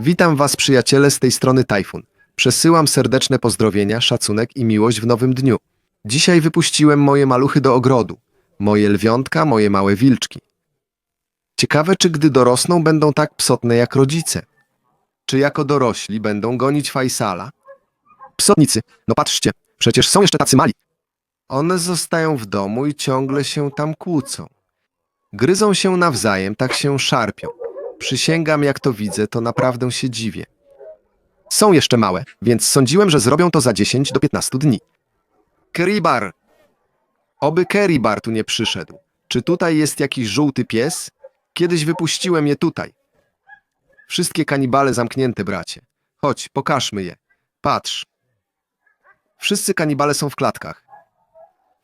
Witam Was, przyjaciele, z tej strony Tajfun. Przesyłam serdeczne pozdrowienia, szacunek i miłość w nowym dniu. Dzisiaj wypuściłem moje maluchy do ogrodu. Moje lwiątka, moje małe wilczki. Ciekawe, czy gdy dorosną, będą tak psotne jak rodzice. Czy jako dorośli będą gonić Fajsala? Psotnicy, no patrzcie, przecież są jeszcze tacy mali. One zostają w domu i ciągle się tam kłócą. Gryzą się nawzajem, tak się szarpią. Przysięgam, jak to widzę, to naprawdę się dziwię. Są jeszcze małe, więc sądziłem, że zrobią to za 10 do 15 dni. Keribar! Oby Keribar tu nie przyszedł. Czy tutaj jest jakiś żółty pies? Kiedyś wypuściłem je tutaj. Wszystkie kanibale zamknięte, bracie. Chodź, pokażmy je. Patrz. Wszyscy kanibale są w klatkach.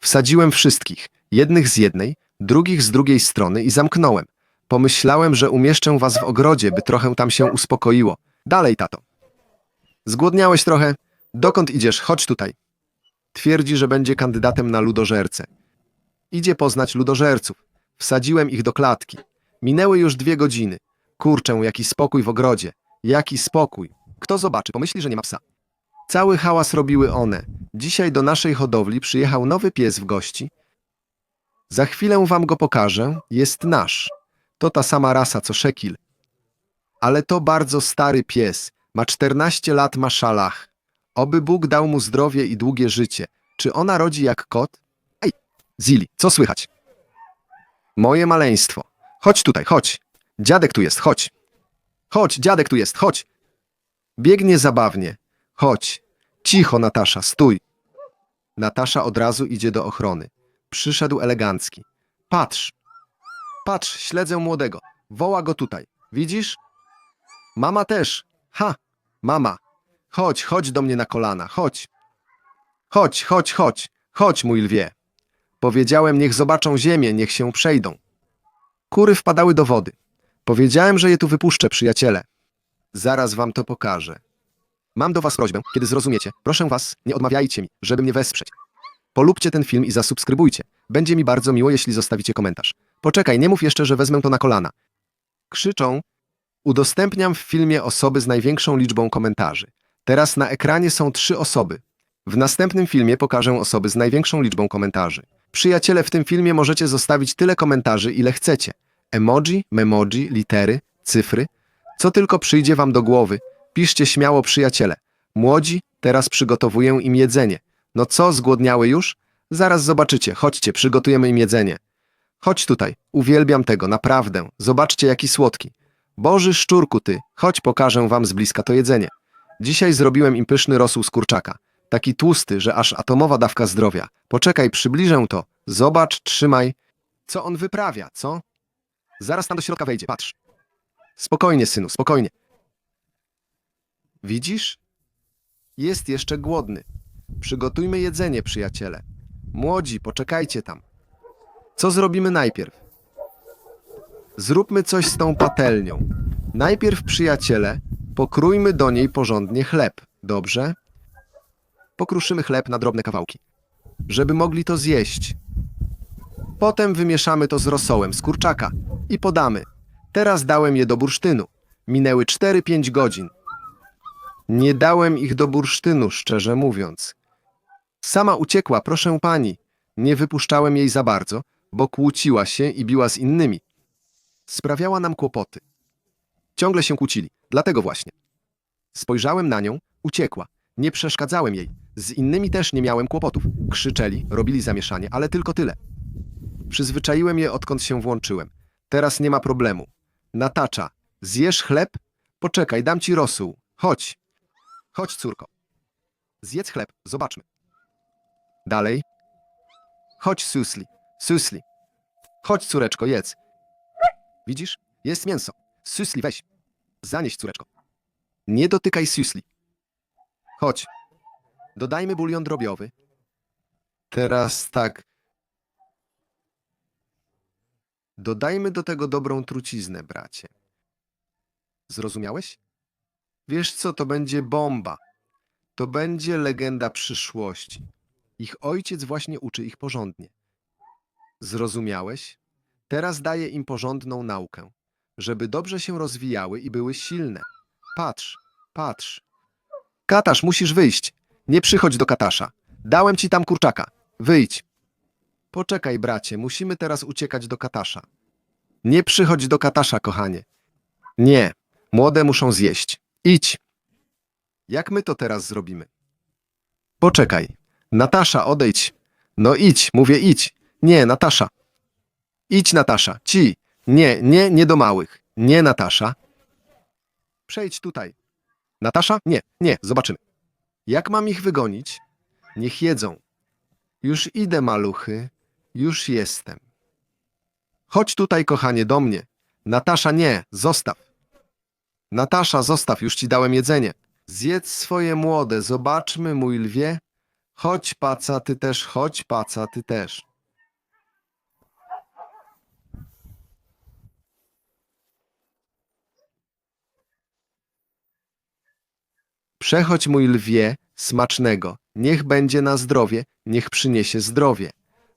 Wsadziłem wszystkich, jednych z jednej, drugich z drugiej strony i zamknąłem. Pomyślałem, że umieszczę was w ogrodzie, by trochę tam się uspokoiło. Dalej, tato. Zgłodniałeś trochę? Dokąd idziesz? Chodź tutaj. Twierdzi, że będzie kandydatem na ludożercę. Idzie poznać ludożerców. Wsadziłem ich do klatki. Minęły już dwie godziny. Kurczę, jaki spokój w ogrodzie. Jaki spokój. Kto zobaczy, pomyśli, że nie ma psa. Cały hałas robiły one. Dzisiaj do naszej hodowli przyjechał nowy pies w gości. Za chwilę wam go pokażę. Jest nasz. To ta sama rasa co Szekil. Ale to bardzo stary pies. Ma 14 lat, ma szalach. Oby Bóg dał mu zdrowie i długie życie. Czy ona rodzi jak kot? Ej, Zili, co słychać? Moje maleństwo. Chodź tutaj, chodź. Dziadek tu jest, chodź. Chodź, dziadek tu jest, chodź. Biegnie zabawnie. Chodź. Cicho, Natasza, stój. Natasza od razu idzie do ochrony. Przyszedł elegancki. Patrz. Patrz, śledzę młodego. Woła go tutaj. Widzisz? Mama też. Ha, mama. Chodź, chodź do mnie na kolana, chodź. Chodź, chodź, chodź. Chodź, mój lwie. Powiedziałem, niech zobaczą ziemię, niech się przejdą. Kury wpadały do wody. Powiedziałem, że je tu wypuszczę, przyjaciele. Zaraz wam to pokażę. Mam do was prośbę, kiedy zrozumiecie, proszę was, nie odmawiajcie mi, żeby mnie wesprzeć. Polubcie ten film i zasubskrybujcie. Będzie mi bardzo miło, jeśli zostawicie komentarz. Poczekaj, nie mów jeszcze, że wezmę to na kolana. Krzyczą. Udostępniam w filmie osoby z największą liczbą komentarzy. Teraz na ekranie są trzy osoby. W następnym filmie pokażę osoby z największą liczbą komentarzy. Przyjaciele, w tym filmie możecie zostawić tyle komentarzy, ile chcecie. Emoji, memoji, litery, cyfry. Co tylko przyjdzie wam do głowy. Piszcie śmiało, przyjaciele. Młodzi, teraz przygotowuję im jedzenie. No co, zgłodniały już? Zaraz zobaczycie. Chodźcie, przygotujemy im jedzenie. Chodź tutaj. Uwielbiam tego, naprawdę. Zobaczcie, jaki słodki. Boży szczurku ty, chodź pokażę wam z bliska to jedzenie. Dzisiaj zrobiłem im pyszny rosół z kurczaka. Taki tłusty, że aż atomowa dawka zdrowia. Poczekaj, przybliżę to. Zobacz, trzymaj. Co on wyprawia, co? Zaraz tam do środka wejdzie, patrz. Spokojnie, synu, spokojnie. Widzisz? Jest jeszcze głodny. Przygotujmy jedzenie, przyjaciele. Młodzi, poczekajcie tam. Co zrobimy najpierw? Zróbmy coś z tą patelnią. Najpierw, przyjaciele, pokrójmy do niej porządnie chleb, dobrze? Pokruszymy chleb na drobne kawałki, żeby mogli to zjeść. Potem wymieszamy to z rosołem z kurczaka i podamy. Teraz dałem je do bursztynu. Minęły 4-5 godzin. Nie dałem ich do bursztynu, szczerze mówiąc. Sama uciekła, proszę pani. Nie wypuszczałem jej za bardzo, bo kłóciła się i biła z innymi. Sprawiała nam kłopoty. Ciągle się kłócili, dlatego właśnie. Spojrzałem na nią, uciekła. Nie przeszkadzałem jej. Z innymi też nie miałem kłopotów. Krzyczeli, robili zamieszanie, ale tylko tyle. Przyzwyczaiłem je, odkąd się włączyłem. Teraz nie ma problemu. Natacza, zjesz chleb? Poczekaj, dam ci rosół. Chodź. Chodź, córko. Zjedz chleb, zobaczmy. Dalej. Chodź, Susli. Susli. Chodź, córeczko, jedz. Widzisz? Jest mięso. Susli, weź. Zanieś, córeczko. Nie dotykaj susli. Chodź. Dodajmy bulion drobiowy. Teraz tak. Dodajmy do tego dobrą truciznę, bracie. Zrozumiałeś? Wiesz co, to będzie bomba. To będzie legenda przyszłości. Ich ojciec właśnie uczy ich porządnie. Zrozumiałeś? Teraz daję im porządną naukę, żeby dobrze się rozwijały i były silne. Patrz, patrz. Katasz, musisz wyjść. Nie przychodź do Katasza. Dałem ci tam kurczaka. Wyjdź. Poczekaj, bracie, musimy teraz uciekać do Katasza. Nie przychodź do Katasza, kochanie. Nie, młode muszą zjeść. Idź. Jak my to teraz zrobimy? Poczekaj. Natasza, odejdź. No idź, mówię idź. Nie, Natasza. Idź, Natasza. Ci. Nie, nie, nie do małych. Nie, Natasza. Przejdź tutaj. Natasza? Nie, nie, zobaczymy. Jak mam ich wygonić? Niech jedzą. Już idę, maluchy. Już jestem. Chodź tutaj, kochanie, do mnie. Natasza, nie, zostaw. Natasza, zostaw, już ci dałem jedzenie. Zjedz swoje młode, zobaczmy, mój lwie. Chodź, paca, ty też, chodź, paca, ty też. Przechodź, mój lwie, smacznego. Niech będzie na zdrowie, niech przyniesie zdrowie.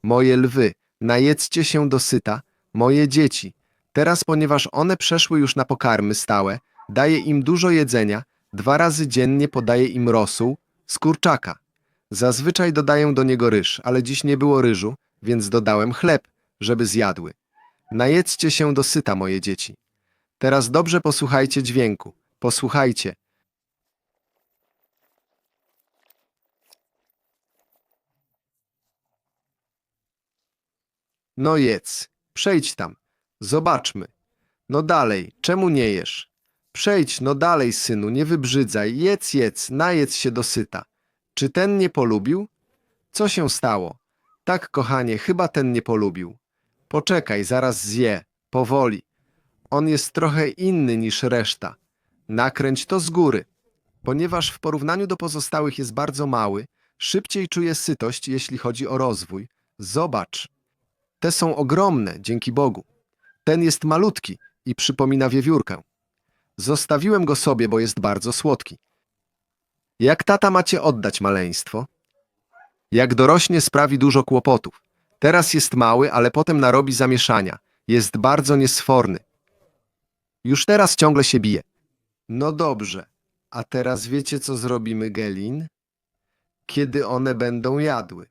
Moje lwy, najedzcie się dosyta, moje dzieci. Teraz, ponieważ one przeszły już na pokarmy stałe, daję im dużo jedzenia, dwa razy dziennie podaję im rosół z kurczaka. Zazwyczaj dodaję do niego ryż, ale dziś nie było ryżu, więc dodałem chleb, żeby zjadły. Najedzcie się dosyta, moje dzieci. Teraz dobrze posłuchajcie dźwięku. Posłuchajcie. No jedz, przejdź tam, zobaczmy. No dalej, czemu nie jesz? Przejdź, no dalej, synu, nie wybrzydzaj, jedz, jedz, najedz się dosyta. Czy ten nie polubił? Co się stało? Tak, kochanie, chyba ten nie polubił. Poczekaj, zaraz zje, powoli. On jest trochę inny niż reszta. Nakręć to z góry. Ponieważ w porównaniu do pozostałych jest bardzo mały, szybciej czuje sytość, jeśli chodzi o rozwój. Zobacz. Te są ogromne, dzięki Bogu. Ten jest malutki i przypomina wiewiórkę. Zostawiłem go sobie, bo jest bardzo słodki. Jak tata macie oddać maleństwo? Jak dorośnie sprawi dużo kłopotów. Teraz jest mały, ale potem narobi zamieszania. Jest bardzo niesforny. Już teraz ciągle się bije. No dobrze. A teraz wiecie, co zrobimy, Gelin? Kiedy one będą jadły.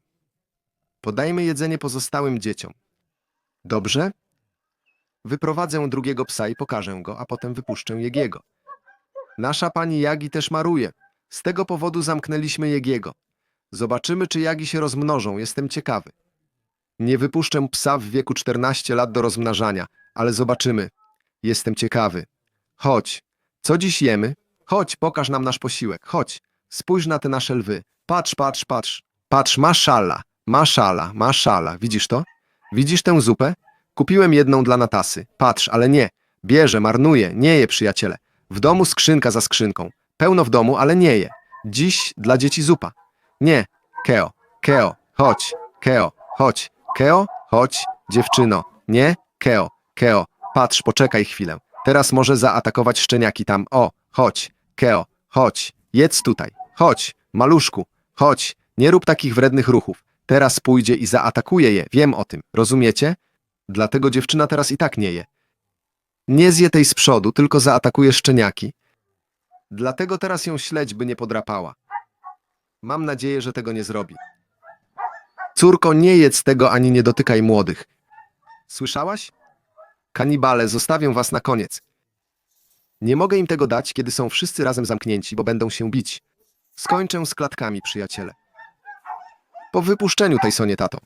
Podajmy jedzenie pozostałym dzieciom. Dobrze? Wyprowadzę drugiego psa i pokażę go, a potem wypuszczę Jegiego. Nasza pani Jagi też maruje. Z tego powodu zamknęliśmy Jegiego. Zobaczymy, czy Jagi się rozmnożą. Jestem ciekawy. Nie wypuszczę psa w wieku 14 lat do rozmnażania, ale zobaczymy. Jestem ciekawy. Chodź. Co dziś jemy? Chodź, pokaż nam nasz posiłek. Chodź. Spójrz na te nasze lwy. Patrz, patrz, patrz. Patrz, maszala, maszala, maszala. Widzisz to? Widzisz tę zupę? Kupiłem jedną dla Natasy. Patrz, ale nie. Bierze, marnuje, nie je, przyjaciele. W domu skrzynka za skrzynką. Pełno w domu, ale nie je. Dziś dla dzieci zupa. Nie. Keo, Keo, chodź. Keo, chodź. Keo, chodź. Dziewczyno. Nie. Keo, Keo, patrz, poczekaj chwilę. Teraz może zaatakować szczeniaki tam. O, chodź. Keo, chodź. Jedz tutaj. Chodź. Maluszku, chodź. Nie rób takich wrednych ruchów. Teraz pójdzie i zaatakuje je. Wiem o tym. Rozumiecie? Dlatego dziewczyna teraz i tak nie je. Nie zje tej z przodu, tylko zaatakuje szczeniaki. Dlatego teraz ją śledź, by nie podrapała. Mam nadzieję, że tego nie zrobi. Córko, nie jedz tego ani nie dotykaj młodych. Słyszałaś? Kanibale, zostawię was na koniec. Nie mogę im tego dać, kiedy są wszyscy razem zamknięci, bo będą się bić. Skończę z klatkami, przyjaciele. Po wypuszczeniu Tysonie, tato.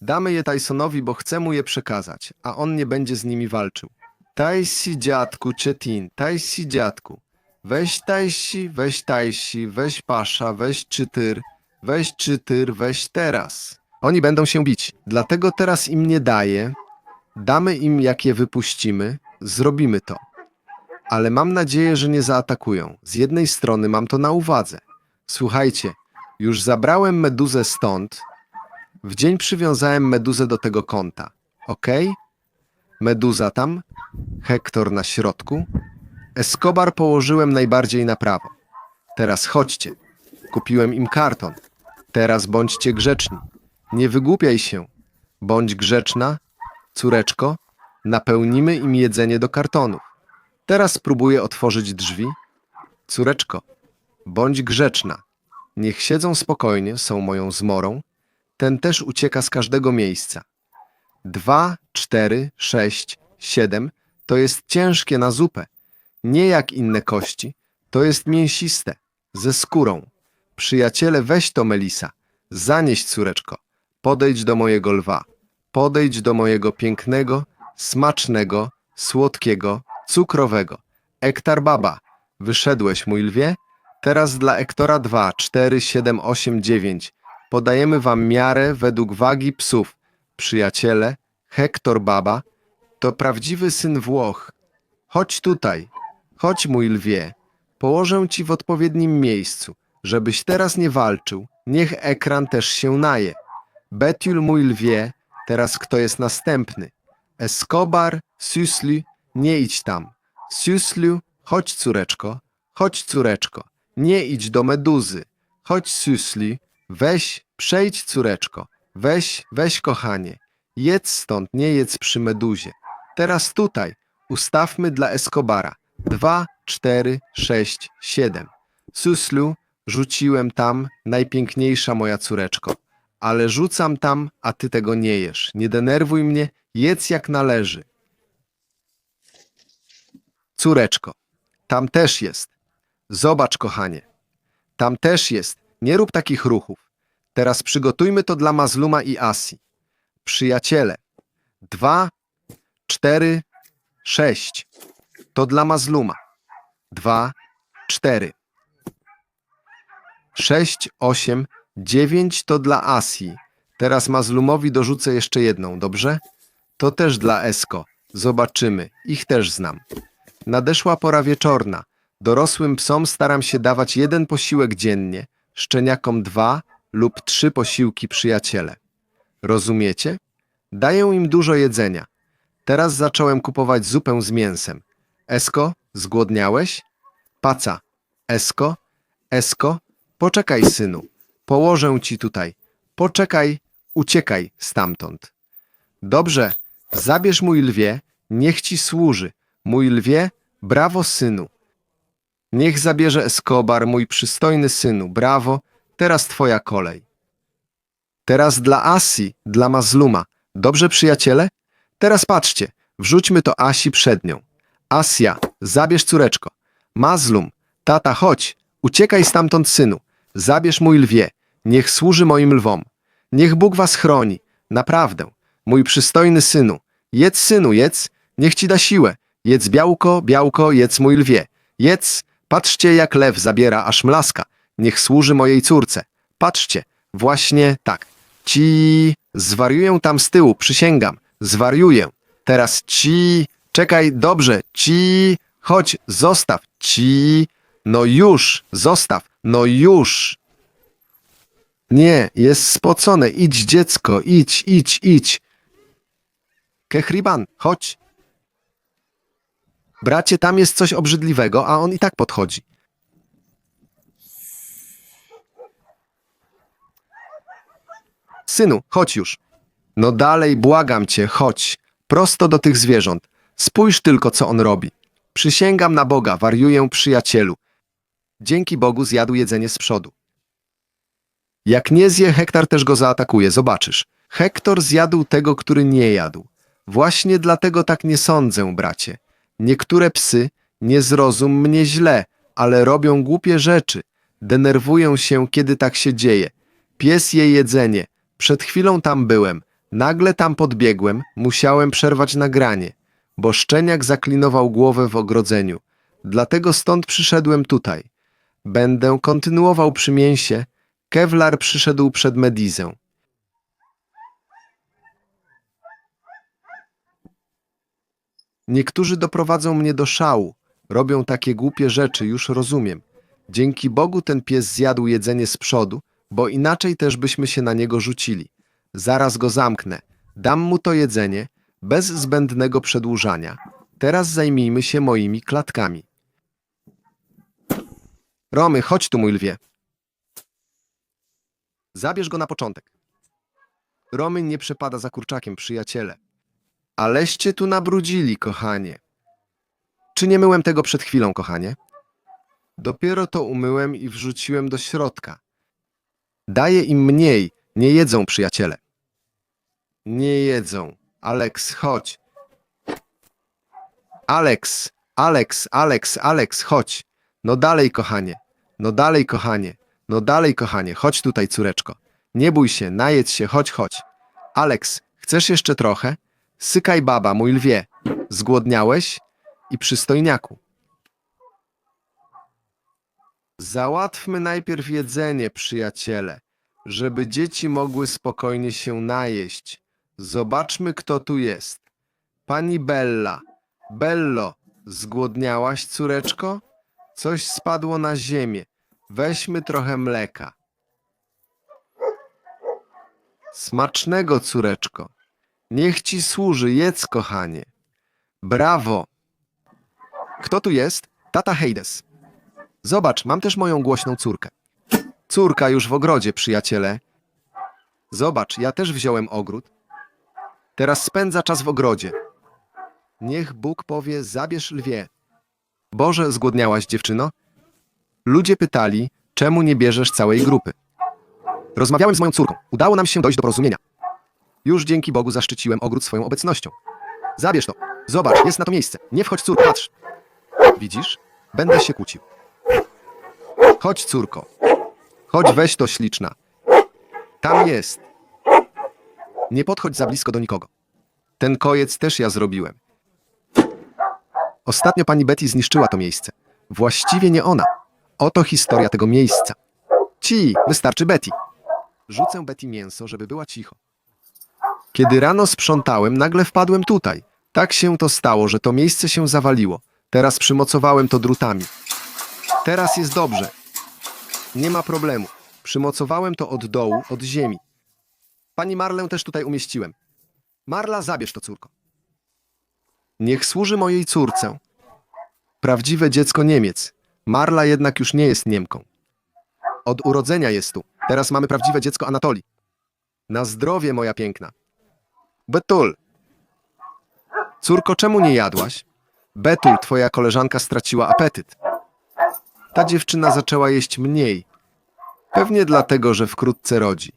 Damy je Tysonowi, bo chcę mu je przekazać, a on nie będzie z nimi walczył. Tajsi dziadku, Cetin, Tajsi dziadku. Weź Tajsi, weź Tajsi, weź Pasza, weź Czytyr, weź Czytyr, weź teraz. Oni będą się bić, dlatego teraz im nie daję. Damy im, jak je wypuścimy, zrobimy to. Ale mam nadzieję, że nie zaatakują. Z jednej strony mam to na uwadze. Słuchajcie, już zabrałem meduzę stąd. W dzień przywiązałem meduzę do tego kąta. Ok? Meduza tam, Hektor na środku. Escobar położyłem najbardziej na prawo. Teraz chodźcie. Kupiłem im karton. Teraz bądźcie grzeczni. Nie wygłupiaj się. Bądź grzeczna, córeczko. Napełnimy im jedzenie do kartonów. Teraz spróbuję otworzyć drzwi Córeczko, bądź grzeczna. Niech siedzą spokojnie, są moją zmorą. Ten też ucieka z każdego miejsca. Dwa, cztery, sześć, siedem to jest ciężkie na zupę. Nie jak inne kości, to jest mięsiste, ze skórą. Przyjaciele, weź to, Melisa. Zanieś, córeczko. Podejdź do mojego lwa. Podejdź do mojego pięknego, smacznego, słodkiego, cukrowego. Ektar baba, wyszedłeś, mój lwie? Teraz dla Ektora 2, 4, 7, 8, 9. Podajemy wam miarę według wagi psów. Przyjaciele, Hektor baba, to prawdziwy syn Włoch. Chodź tutaj, chodź mój lwie. Położę ci w odpowiednim miejscu, żebyś teraz nie walczył. Niech ekran też się naje. Betiul mój lwie, teraz kto jest następny? Escobar, Susli, nie idź tam. Susliu, chodź córeczko, chodź córeczko, nie idź do meduzy. Chodź Susli, weź, przejdź córeczko, weź, weź kochanie. Jedz stąd, nie jedz przy meduzie. Teraz tutaj, ustawmy dla Escobara. Dwa, cztery, sześć, siedem. Suslu, rzuciłem tam, najpiękniejsza moja córeczko. Ale rzucam tam, a ty tego nie jesz. Nie denerwuj mnie, jedz jak należy. Córeczko, tam też jest. Zobacz, kochanie. Tam też jest. Nie rób takich ruchów. Teraz przygotujmy to dla Mazluma i Asi. Przyjaciele. Dwa, cztery, sześć. To dla Mazluma. Dwa, cztery. Sześć, osiem, dziewięć to dla Asji. Teraz Mazlumowi dorzucę jeszcze jedną, dobrze? To też dla Esko. Zobaczymy. Ich też znam. Nadeszła pora wieczorna. Dorosłym psom staram się dawać jeden posiłek dziennie, szczeniakom dwa lub trzy posiłki przyjaciele. Rozumiecie? Daję im dużo jedzenia. Teraz zacząłem kupować zupę z mięsem. Esko, zgłodniałeś? Paca. Esko, Esko, poczekaj, synu. Położę ci tutaj. Poczekaj, uciekaj stamtąd. Dobrze, zabierz mój lwie, niech ci służy. Mój lwie, brawo, synu. Niech zabierze Escobar, mój przystojny synu. Brawo, teraz twoja kolej. Teraz dla Asi, dla Mazluma. Dobrze, przyjaciele? Teraz patrzcie, wrzućmy to Asi przed nią. Asia, zabierz córeczko. Mazlum, tata, chodź, uciekaj stamtąd, synu. Zabierz mój lwie, niech służy moim lwom. Niech Bóg was chroni, naprawdę. Mój przystojny synu, jedz, synu, jedz, niech ci da siłę. Jedz białko, białko, jedz mój lwie. Jedz, patrzcie jak lew zabiera aż mlaska. Niech służy mojej córce. Patrzcie, właśnie tak. Ci zwariuję tam z tyłu, przysięgam. Zwariuję. Teraz ci, czekaj, dobrze, ci, chodź, zostaw, ci, no już, zostaw, no już. Nie, jest spocone, idź dziecko, idź, idź, idź. Kehriban, chodź. Bracie, tam jest coś obrzydliwego, a on i tak podchodzi. Synu, chodź już. No dalej, błagam cię, chodź. Prosto do tych zwierząt. Spójrz tylko, co on robi. Przysięgam na Boga, wariuję przyjacielu. Dzięki Bogu zjadł jedzenie z przodu. Jak nie zje, Hektar też go zaatakuje, zobaczysz. Hektor zjadł tego, który nie jadł. Właśnie dlatego tak nie sądzę, bracie. Niektóre psy nie zrozum mnie źle, ale robią głupie rzeczy. Denerwuję się, kiedy tak się dzieje. Pies je jedzenie. Przed chwilą tam byłem. Nagle tam podbiegłem, musiałem przerwać nagranie, bo szczeniak zaklinował głowę w ogrodzeniu. Dlatego stąd przyszedłem tutaj. Będę kontynuował przy mięsie. Kevlar przyszedł przed Medizę. Niektórzy doprowadzą mnie do szału. Robią takie głupie rzeczy, już rozumiem. Dzięki Bogu ten pies zjadł jedzenie z przodu, bo inaczej też byśmy się na niego rzucili. Zaraz go zamknę. Dam mu to jedzenie, bez zbędnego przedłużania. Teraz zajmijmy się moimi klatkami. Romy, chodź tu, mój lwie. Zabierz go na początek. Romy nie przepada za kurczakiem, przyjaciele. Aleście tu nabrudzili, kochanie. Czy nie myłem tego przed chwilą, kochanie? Dopiero to umyłem i wrzuciłem do środka. Daję im mniej, nie jedzą, przyjaciele. Nie jedzą. Alex, chodź. Alex, Alex, Alex, Alex, chodź. No dalej, kochanie. No dalej, kochanie. No dalej, kochanie. Chodź tutaj, córeczko. Nie bój się, najedz się, chodź, chodź. Alex, chcesz jeszcze trochę? Sykaj baba, mój lwie. Zgłodniałeś? I przystojniaku. Załatwmy najpierw jedzenie, przyjaciele, żeby dzieci mogły spokojnie się najeść. Zobaczmy, kto tu jest. Pani Bella. Bello, zgłodniałaś, córeczko? Coś spadło na ziemię. Weźmy trochę mleka. Smacznego, córeczko. Niech ci służy, jedz, kochanie. Brawo. Kto tu jest? Tata Heides. Zobacz, mam też moją głośną córkę. Córka już w ogrodzie, przyjaciele. Zobacz, ja też wziąłem ogród. Teraz spędza czas w ogrodzie. Niech Bóg powie, zabierz lwie. Boże, zgłodniałaś, dziewczyno? Ludzie pytali, czemu nie bierzesz całej grupy. Rozmawiałem z moją córką. Udało nam się dojść do porozumienia. Już dzięki Bogu zaszczyciłem ogród swoją obecnością. Zabierz to. Zobacz, jest na to miejsce. Nie wchodź, córko, patrz. Widzisz? Będę się kłócił. Chodź, córko. Chodź, weź to, śliczna. Tam jest. Nie podchodź za blisko do nikogo. Ten kojec też ja zrobiłem. Ostatnio pani Betty zniszczyła to miejsce. Właściwie nie ona. Oto historia tego miejsca. Ci, wystarczy Betty. Rzucę Betty mięso, żeby była cicho. Kiedy rano sprzątałem, nagle wpadłem tutaj. Tak się to stało, że to miejsce się zawaliło. Teraz przymocowałem to drutami. Teraz jest dobrze. Nie ma problemu. Przymocowałem to od dołu, od ziemi. Pani Marlę też tutaj umieściłem. Marla, zabierz to, córko. Niech służy mojej córce. Prawdziwe dziecko Niemiec. Marla jednak już nie jest Niemką. Od urodzenia jest tu. Teraz mamy prawdziwe dziecko Anatolii. Na zdrowie, moja piękna. Betul. Córko, czemu nie jadłaś? Betul, twoja koleżanka straciła apetyt. Ta dziewczyna zaczęła jeść mniej. Pewnie dlatego, że wkrótce rodzi.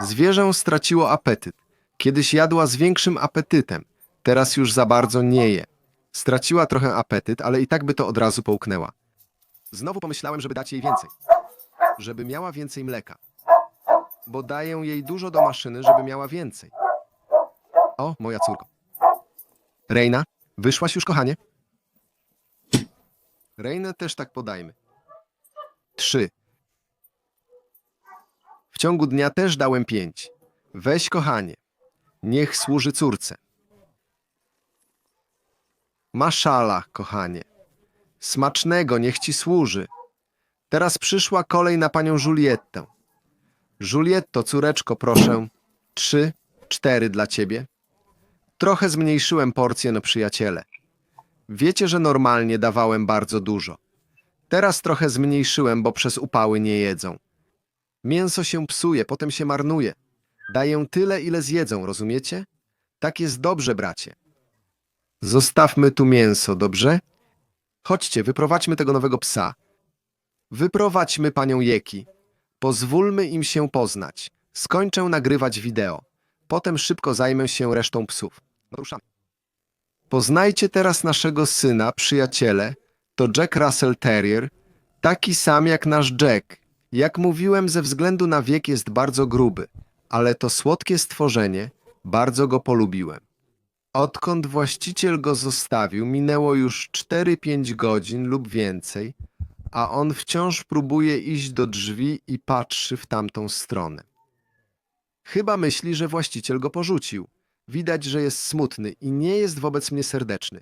Zwierzę straciło apetyt. Kiedyś jadła z większym apetytem. Teraz już za bardzo nie je. Straciła trochę apetyt, ale i tak by to od razu połknęła. Znowu pomyślałem, żeby dać jej więcej. Żeby miała więcej mleka. Bo daję jej dużo do maszyny, żeby miała więcej. O, moja córko. Reina, wyszłaś już, kochanie? Reinę też tak podajmy. Trzy. W ciągu dnia też dałem pięć. Weź, kochanie. Niech służy córce. Maszala, kochanie. Smacznego, niech ci służy. Teraz przyszła kolej na panią Juliettę. Julietto, córeczko, proszę. Trzy, cztery dla ciebie. Trochę zmniejszyłem porcję, no przyjaciele. Wiecie, że normalnie dawałem bardzo dużo. Teraz trochę zmniejszyłem, bo przez upały nie jedzą. Mięso się psuje, potem się marnuje. Daję tyle, ile zjedzą, rozumiecie? Tak jest dobrze, bracie. Zostawmy tu mięso, dobrze? Chodźcie, wyprowadźmy tego nowego psa. Wyprowadźmy panią Jeki. Pozwólmy im się poznać. Skończę nagrywać wideo. Potem szybko zajmę się resztą psów. Ruszamy. Poznajcie teraz naszego syna, przyjaciele. To Jack Russell Terrier, taki sam jak nasz Jack. Jak mówiłem, ze względu na wiek jest bardzo gruby, ale to słodkie stworzenie, bardzo go polubiłem. Odkąd właściciel go zostawił, minęło już 4-5 godzin lub więcej, a on wciąż próbuje iść do drzwi i patrzy w tamtą stronę. Chyba myśli, że właściciel go porzucił. Widać, że jest smutny i nie jest wobec mnie serdeczny.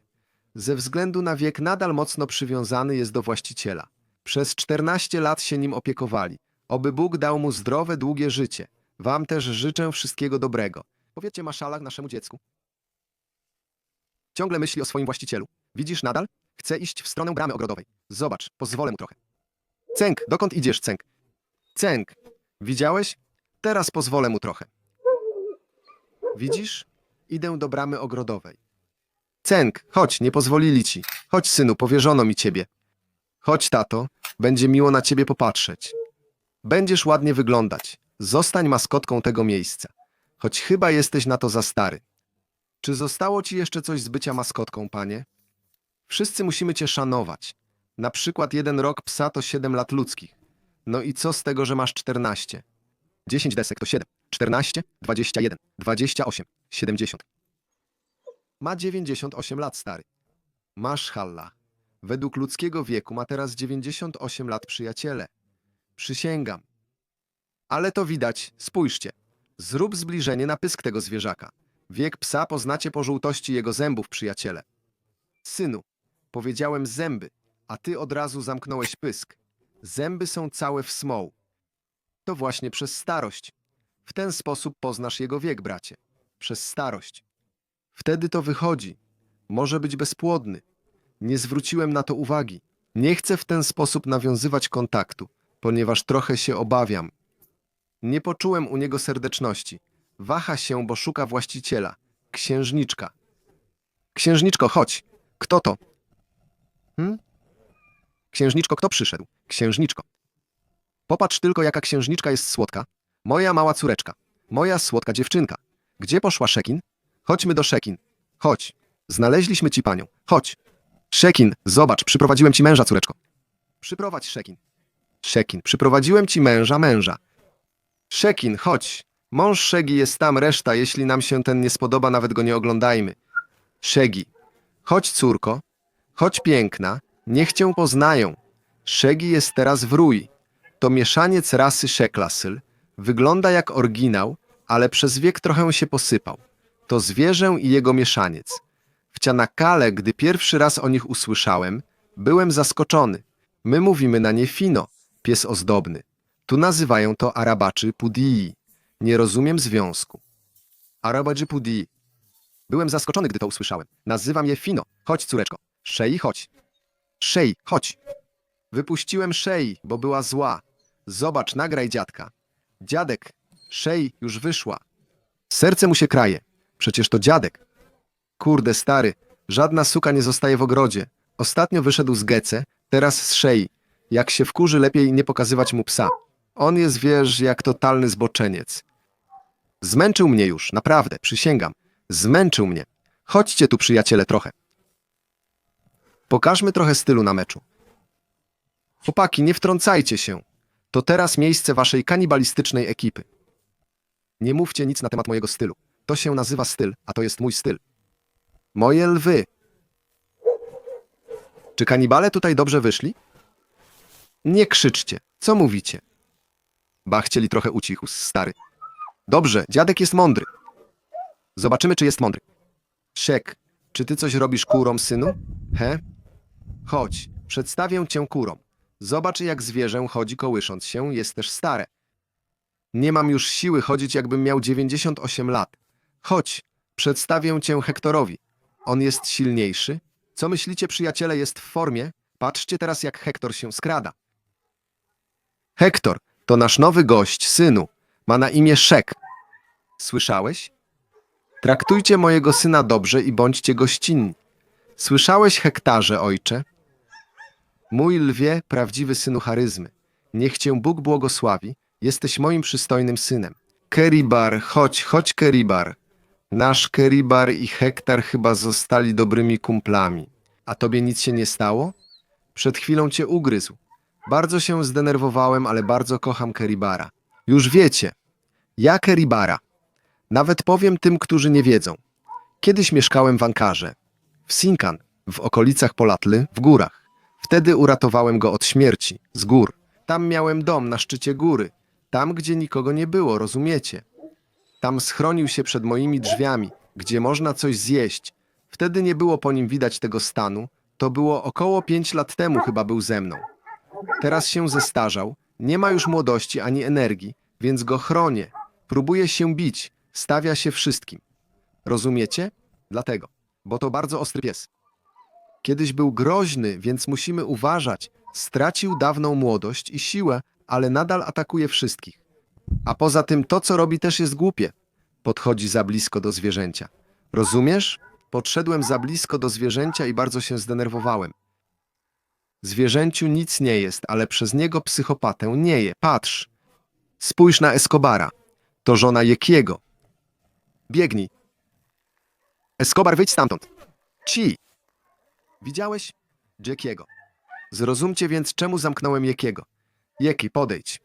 Ze względu na wiek nadal mocno przywiązany jest do właściciela. Przez 14 lat się nim opiekowali. Oby Bóg dał mu zdrowe, długie życie. Wam też życzę wszystkiego dobrego. Powiedzcie maszalach naszemu dziecku. Ciągle myśli o swoim właścicielu. Widzisz nadal? Chce iść w stronę bramy ogrodowej. Zobacz, pozwolę mu trochę. Cęk, dokąd idziesz, Cęk? Cęk, widziałeś? Teraz pozwolę mu trochę. Widzisz? Idę do bramy ogrodowej. Cęk, chodź, nie pozwolili ci. Chodź, synu, powierzono mi ciebie. Chodź, tato, będzie miło na ciebie popatrzeć. Będziesz ładnie wyglądać. Zostań maskotką tego miejsca. Choć chyba jesteś na to za stary. Czy zostało ci jeszcze coś z bycia maskotką, panie? Wszyscy musimy cię szanować. Na przykład jeden rok psa to 7 lat ludzkich. No i co z tego, że masz 14? 10 desek to 7. 14, 21, 28, 70. Ma 98 lat, stary. Masz halla. Według ludzkiego wieku ma teraz 98 lat, przyjaciele. Przysięgam. Ale to widać, spójrzcie. Zrób zbliżenie na pysk tego zwierzaka. Wiek psa poznacie po żółtości jego zębów, przyjaciele. Synu, powiedziałem zęby, a ty od razu zamknąłeś pysk. Zęby są całe w smoł. To właśnie przez starość. W ten sposób poznasz jego wiek, bracie. Przez starość. Wtedy to wychodzi. Może być bezpłodny. Nie zwróciłem na to uwagi. Nie chcę w ten sposób nawiązywać kontaktu, ponieważ trochę się obawiam. Nie poczułem u niego serdeczności. Waha się, bo szuka właściciela. Księżniczka. Księżniczko, chodź. Kto to? Hm? Księżniczko, kto przyszedł? Księżniczko. Popatrz tylko, jaka księżniczka jest słodka. Moja mała córeczka. Moja słodka dziewczynka. Gdzie poszła Szekin? Chodźmy do Szekin. Chodź. Znaleźliśmy ci panią. Chodź. Szekin, zobacz, przyprowadziłem ci męża, córeczko. Przyprowadź Szekin. Szekin, przyprowadziłem ci męża, męża. Szekin, chodź. Mąż Szegi jest tam, reszta, jeśli nam się ten nie spodoba, nawet go nie oglądajmy. Szegi, chodź córko, chodź piękna, niech cię poznają. Szegi jest teraz w rój. To mieszaniec rasy Szeklasl. Wygląda jak oryginał, ale przez wiek trochę się posypał. To zwierzę i jego mieszaniec. W Cianakale, gdy pierwszy raz o nich usłyszałem, byłem zaskoczony. My mówimy na nie Fino, pies ozdobny. Tu nazywają to Arabaczy Pudii. Nie rozumiem związku. Arabaczy Pudii. Byłem zaskoczony, gdy to usłyszałem. Nazywam je Fino. Chodź, córeczko. Szei, chodź. Szei, chodź. Wypuściłem Szei, bo była zła. Zobacz, nagraj dziadka. Dziadek, Szei już wyszła. Serce mu się kraje. Przecież to dziadek. Kurde, stary, żadna suka nie zostaje w ogrodzie. Ostatnio wyszedł z Gece, teraz z Szei. Jak się wkurzy, lepiej nie pokazywać mu psa. On jest, wiesz, jak totalny zboczeniec. Zmęczył mnie już, naprawdę, przysięgam. Zmęczył mnie. Chodźcie tu, przyjaciele, trochę. Pokażmy trochę stylu na meczu. Chłopaki, nie wtrącajcie się. To teraz miejsce waszej kanibalistycznej ekipy. Nie mówcie nic na temat mojego stylu. To się nazywa styl, a to jest mój styl. Moje lwy. Czy kanibale tutaj dobrze wyszli? Nie krzyczcie. Co mówicie? Ba chcieli trochę ucichł, stary. Dobrze, dziadek jest mądry. Zobaczymy, czy jest mądry. Szek, czy ty coś robisz kurom, synu? He? Chodź, przedstawię cię kurom. Zobacz, jak zwierzę chodzi kołysząc się, jest też stare. Nie mam już siły chodzić, jakbym miał 98 lat. Chodź, przedstawię cię Hektorowi. On jest silniejszy. Co myślicie, przyjaciele, jest w formie? Patrzcie teraz, jak Hektor się skrada. Hektor, to nasz nowy gość, synu. Ma na imię Szek. Słyszałeś? Traktujcie mojego syna dobrze i bądźcie gościnni. Słyszałeś, Hektarze, ojcze? Mój lwie, prawdziwy synu charyzmy. Niech cię Bóg błogosławi. Jesteś moim przystojnym synem. Keribar, chodź, chodź, Keribar. Nasz Keribar i Hektar chyba zostali dobrymi kumplami. A tobie nic się nie stało? Przed chwilą cię ugryzł. Bardzo się zdenerwowałem, ale bardzo kocham Keribara. Już wiecie. Ja Keribara. Nawet powiem tym, którzy nie wiedzą. Kiedyś mieszkałem w Ankarze, w Sinkan, w okolicach Polatly, w górach. Wtedy uratowałem go od śmierci, z gór. Tam miałem dom na szczycie góry, tam gdzie nikogo nie było, rozumiecie? Tam schronił się przed moimi drzwiami, gdzie można coś zjeść. Wtedy nie było po nim widać tego stanu. To było około pięć lat temu chyba był ze mną. Teraz się zestarzał, nie ma już młodości ani energii, więc go chronię. Próbuje się bić, stawia się wszystkim. Rozumiecie? Dlatego, bo to bardzo ostry pies. Kiedyś był groźny, więc musimy uważać. Stracił dawną młodość i siłę, ale nadal atakuje wszystkich. A poza tym to, co robi, też jest głupie. Podchodzi za blisko do zwierzęcia. Rozumiesz? Podszedłem za blisko do zwierzęcia i bardzo się zdenerwowałem. Zwierzęciu nic nie jest, ale przez niego psychopatę nie je. Patrz. Spójrz na Escobara. To żona Jekiego. Biegnij. Escobar, wyjdź stamtąd. Ci. Widziałeś? Jackiego. Zrozumcie więc, czemu zamknąłem Jekiego. Jeki, podejdź.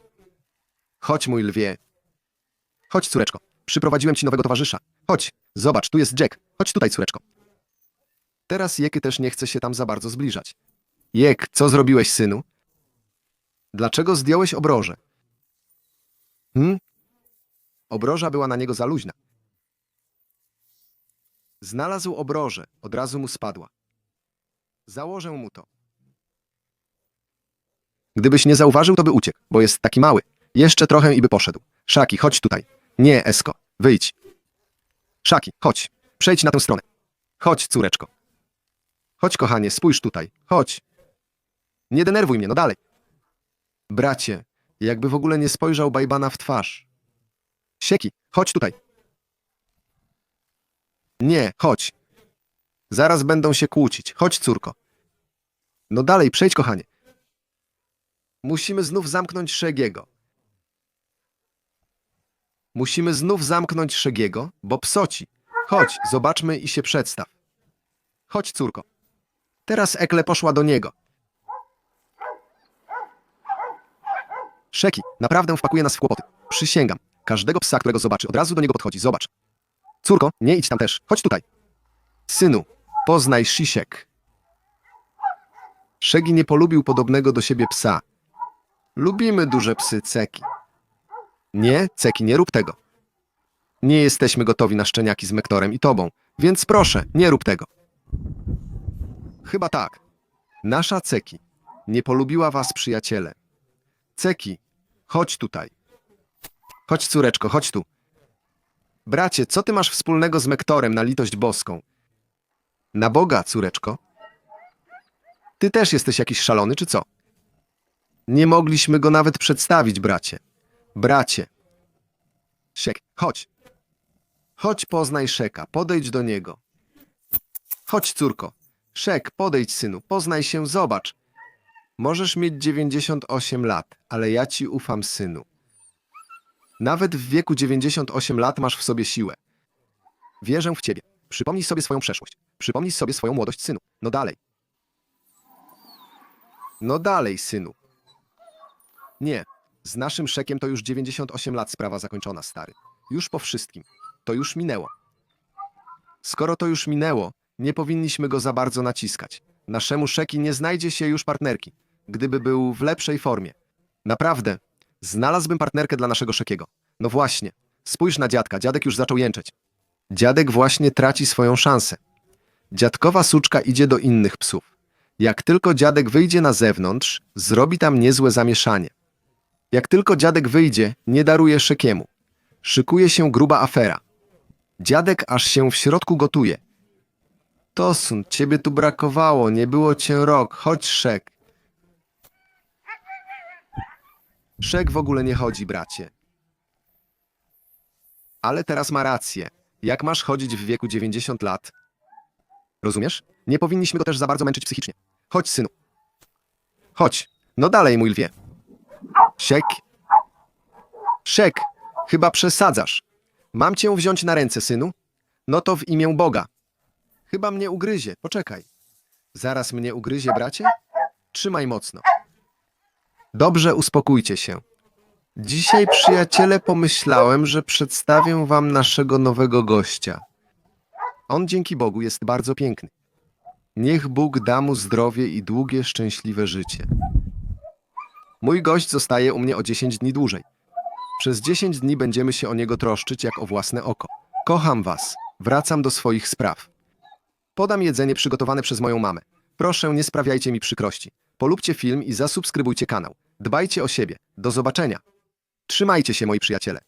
Chodź, mój lwie. Chodź, córeczko. Przyprowadziłem ci nowego towarzysza. Chodź, zobacz, tu jest Jack. Chodź tutaj, córeczko. Teraz Jeky też nie chce się tam za bardzo zbliżać. Jek, co zrobiłeś, synu? Dlaczego zdjąłeś obrożę? Hmm? Obroża była na niego za luźna. Znalazł obrożę, od razu mu spadła. Założę mu to. Gdybyś nie zauważył, to by uciekł, bo jest taki mały. Jeszcze trochę i by poszedł. Szaki, chodź tutaj. Nie, Esko, wyjdź. Szaki, chodź. Przejdź na tę stronę. Chodź, córeczko. Chodź, kochanie, spójrz tutaj. Chodź. Nie denerwuj mnie, no dalej. Bracie, jakby w ogóle nie spojrzał Bajbana w twarz. Sieki, chodź tutaj. Nie, chodź. Zaraz będą się kłócić. Chodź, córko. No dalej, przejdź, kochanie. Musimy znów zamknąć Szegiego. Musimy znów zamknąć Szegiego, bo psoci. Chodź, zobaczmy i się przedstaw. Chodź, córko. Teraz Ekle poszła do niego. Szeki, naprawdę wpakuje nas w kłopoty. Przysięgam. Każdego psa, którego zobaczy, od razu do niego podchodzi. Zobacz. Córko, nie idź tam też. Chodź tutaj. Synu, poznaj Sisiek. Szegi nie polubił podobnego do siebie psa. Lubimy duże psy, Ceki. Nie, Ceki, nie rób tego. Nie jesteśmy gotowi na szczeniaki z Mektorem i tobą, więc proszę, nie rób tego. Chyba tak. Nasza Ceki nie polubiła was, przyjaciele. Ceki, chodź tutaj. Chodź, córeczko, chodź tu. Bracie, co ty masz wspólnego z Mektorem na litość boską? Na Boga, córeczko. Ty też jesteś jakiś szalony, czy co? Nie mogliśmy go nawet przedstawić, bracie. Bracie. Szek, chodź. Chodź, poznaj Szeka, podejdź do niego. Chodź, córko. Szek, podejdź, synu, poznaj się, zobacz. Możesz mieć 98 lat, ale ja ci ufam, synu. Nawet w wieku 98 lat masz w sobie siłę. Wierzę w ciebie. Przypomnij sobie swoją przeszłość. Przypomnij sobie swoją młodość, synu. No dalej. No dalej, synu. Nie. Z naszym szekiem to już 98 lat sprawa zakończona, stary. Już po wszystkim. To już minęło. Skoro to już minęło, nie powinniśmy go za bardzo naciskać. Naszemu szeki nie znajdzie się już partnerki, gdyby był w lepszej formie. Naprawdę, znalazłbym partnerkę dla naszego szekiego. No właśnie, spójrz na dziadka, dziadek już zaczął jęczeć. Dziadek właśnie traci swoją szansę. Dziadkowa suczka idzie do innych psów. Jak tylko dziadek wyjdzie na zewnątrz, zrobi tam niezłe zamieszanie. Jak tylko dziadek wyjdzie, nie daruje szekiemu. Szykuje się gruba afera. Dziadek aż się w środku gotuje. Tosun, ciebie tu brakowało, nie było cię rok, chodź Szek. Szek w ogóle nie chodzi, bracie. Ale teraz ma rację. Jak masz chodzić w wieku 90 lat? Rozumiesz? Nie powinniśmy go też za bardzo męczyć psychicznie. Chodź, synu. Chodź. No dalej, mój lwie. Szek. Szek, chyba przesadzasz. Mam cię wziąć na ręce, synu? No to w imię Boga. Chyba mnie ugryzie. Poczekaj. Zaraz mnie ugryzie, bracie? Trzymaj mocno. Dobrze, uspokójcie się. Dzisiaj, przyjaciele, pomyślałem, że przedstawię wam naszego nowego gościa. On dzięki Bogu jest bardzo piękny. Niech Bóg da mu zdrowie i długie, szczęśliwe życie. Mój gość zostaje u mnie o 10 dni dłużej. Przez 10 dni będziemy się o niego troszczyć jak o własne oko. Kocham was. Wracam do swoich spraw. Podam jedzenie przygotowane przez moją mamę. Proszę, nie sprawiajcie mi przykrości. Polubcie film i zasubskrybujcie kanał. Dbajcie o siebie. Do zobaczenia. Trzymajcie się, moi przyjaciele.